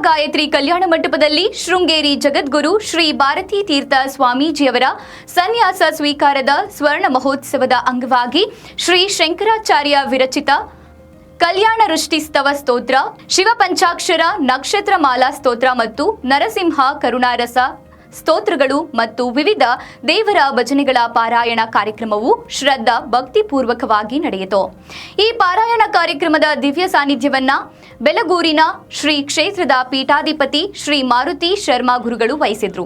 ಗಾಯತ್ರಿ ಕಲ್ಯಾಣ ಮಂಟಪದಲ್ಲಿ ಶೃಂಗೇರಿ ಜಗದ್ಗುರು ಶ್ರೀ ಭಾರತೀ ತೀರ್ಥ ಸ್ವಾಮೀಜಿಯವರ ಸನ್ಯಾಸ ಸ್ವೀಕಾರದ ಸ್ವರ್ಣ ಮಹೋತ್ಸವದ ಅಂಗವಾಗಿ ಶ್ರೀ ಶಂಕರಾಚಾರ್ಯ ವಿರಚಿತ ಕಲ್ಯಾಣ ಋಷ್ಟಿಸ್ತವ ಸ್ತೋತ್ರ, ಶಿವ ಪಂಚಾಕ್ಷರ ನಕ್ಷತ್ರ ಮಾಲಾ ಸ್ತೋತ್ರ ಮತ್ತು ನರಸಿಂಹ ಕರುಣಾರಸ ಸ್ತೋತ್ರಗಳು ಮತ್ತು ವಿವಿಧ ದೇವರ ಭಜನೆಗಳ ಪಾರಾಯಣ ಕಾರ್ಯಕ್ರಮವು ಶ್ರದ್ಧಾ ಭಕ್ತಿಪೂರ್ವಕವಾಗಿ ನಡೆಯಿತು. ಈ ಪಾರಾಯಣ ಕಾರ್ಯಕ್ರಮದ ದಿವ್ಯ ಸಾನ್ನಿಧ್ಯವನ್ನ ಬೆಲಗೂರಿನ ಶ್ರೀ ಕ್ಷೇತ್ರದ ಪೀಠಾಧಿಪತಿ ಶ್ರೀ ಮಾರುತಿ ಶರ್ಮಾ ಗುರುಗಳು ವಹಿಸಿದ್ರು.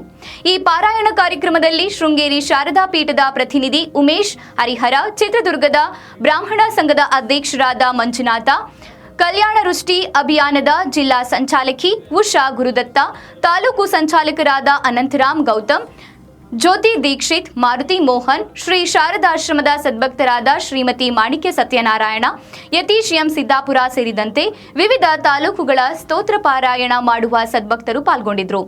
ಈ ಪಾರಾಯಣ ಕಾರ್ಯಕ್ರಮದಲ್ಲಿ ಶೃಂಗೇರಿ ಶಾರದಾ ಪೀಠದ ಪ್ರತಿನಿಧಿ ಉಮೇಶ್, ಹರಿಹರ, ಚಿತ್ರದುರ್ಗದ ಬ್ರಾಹ್ಮಣ ಸಂಘದ ಅಧ್ಯಕ್ಷರಾದ ಮಂಜುನಾಥ, ಕಲ್ಯಾಣ ವೃಷ್ಟಿ ಅಭಿಯಾನದ ಜಿಲ್ಲಾ ಸಂಚಾಲಕಿ ಉಷಾ ಗುರುದತ್ತ, ತಾಲೂಕು ಸಂಚಾಲಕರಾದ ಅನಂತರಾಮ್ ಗೌತಮ್ ಜ್ಯೋತಿ ದೀಕ್ಷಿತ್, ಮಾರುತಿ ಮೋಹನ್, ಶ್ರೀ ಶಾರದಾಶ್ರಮದ ಸದ್ಭಕ್ತರಾದ ಶ್ರೀಮತಿ ಮಾಣಿಕ್ಯ ಸತ್ಯನಾರಾಯಣ, ಯತೀಶ್ ಎಂ ಸಿದ್ದಾಪುರ ಸೇರಿದಂತೆ ವಿವಿಧ ತಾಲೂಕುಗಳ ಸ್ತೋತ್ರ ಪಾರಾಯಣ ಮಾಡುವ ಸದ್ಭಕ್ತರು ಪಾಲ್ಗೊಂಡಿದ್ರು.